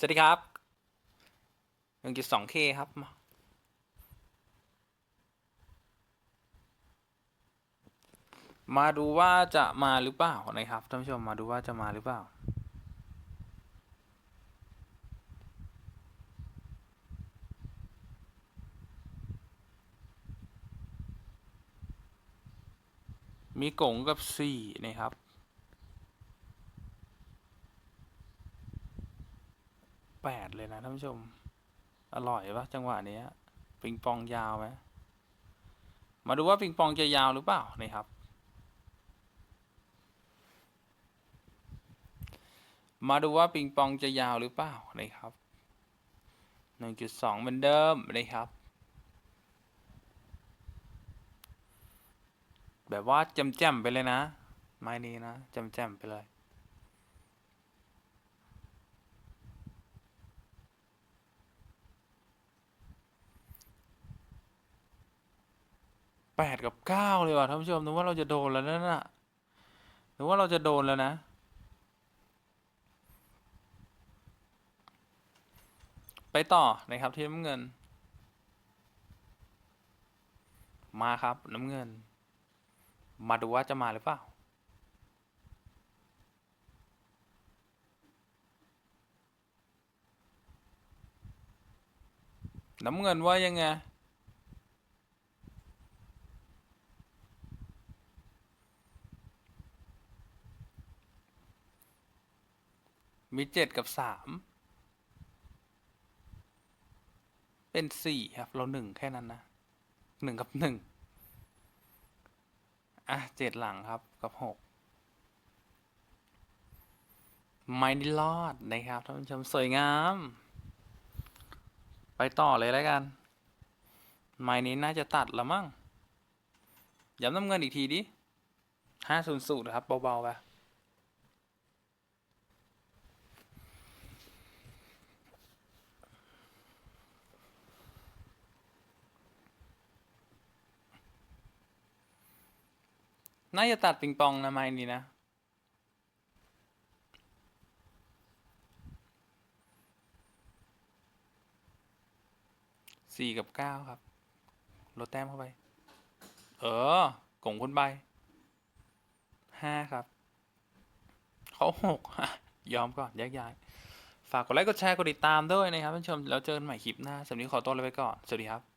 สวัสดีครับ 1.2K ครับ มาดูว่าจะมาหรือเปล่านะครับท่านผู้ชมมาดูว่าจะมาหรือเปล่า มีกงกับสี่นะครับ แปดเลยนะท่านผู้ชม อร่อยปะจังหวะนี้ปิงปองยาวไหมมาดูว่าปิงปองจะยาวหรือเปล่านะครับ มาดูว่าปิงปองจะยาวหรือเปล่านะครับหนึ่งจุดสองเหมือนเดิมนะครับ แบบว่าแจ่มๆไปเลยนะ ไม้นี้นะแจ่มๆไปเลย แปดกับเก้าเลยว่ะท่านผู้ชมนึกว่าเราจะโดนแล้วนั่นน่ะนึกว่าเราจะโดนแล้วนะไปต่อนะครับที่น้ำเงิน มาครับน้ำเงิน มาดูว่าจะมาหรือเปล่าน้ำเงินว่ายังไง มีเจ็ดกับสาม เป็นสี่ครับ เราหนึ่งแค่นั้นนะหนึ่งกับหนึ่งอะเจ็ดหลังครับกับหกไม่ได้รอดนะครับท่านผู้ชมสวยงาม ไปต่อเลยแล้วกัน ไม้นี้น่าจะตัดล้วมั้งย้ำน้ำเงินอีกทีดิห้าศูนย์ศูนย์ครับเบาๆไป น่าจะตัดปิงปองนะไม้นี้นะ สี่กับเก้าครับ ลดแต้มเข้าไป เออกงคุณใบห้าครับ เขาหกยอมก่อนแยกย้าย ฝากกดไลค์ กดแชร์ กดติดตามด้วยนะครับท่านผู้ชม แล้วเจอกันใหม่คลิปหน้าสำหรับวันนี้ขอตัวลาไปก่อน สวัสดีครับ